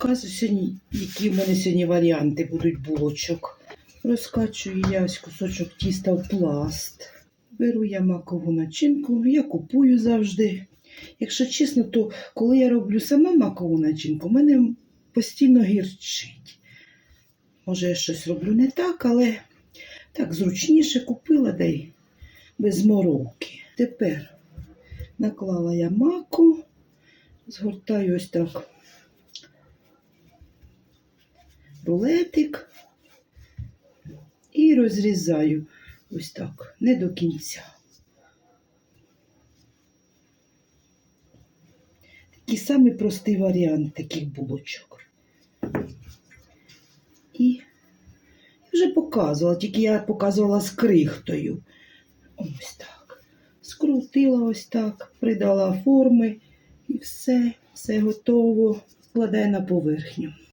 Показую сьогодні, які в мене сьогодні варіанти будуть булочок. Розкачую я ось кусочок тіста в пласт. Беру я макову начинку, я купую завжди. Якщо чесно, то коли я роблю сама макову начинку, в мене постійно гірчить. Може, я щось роблю не так, але так зручніше купила да й без мороки. Тепер наклала я маку, згортаю ось так рулетик і розрізаю ось так, не до кінця. Такий самий простий варіант таких булочок. І вже показувала, тільки я показувала з крихтою. Ось так. Скрутила ось так, придала форми і все, все готово. Складаю на поверхню.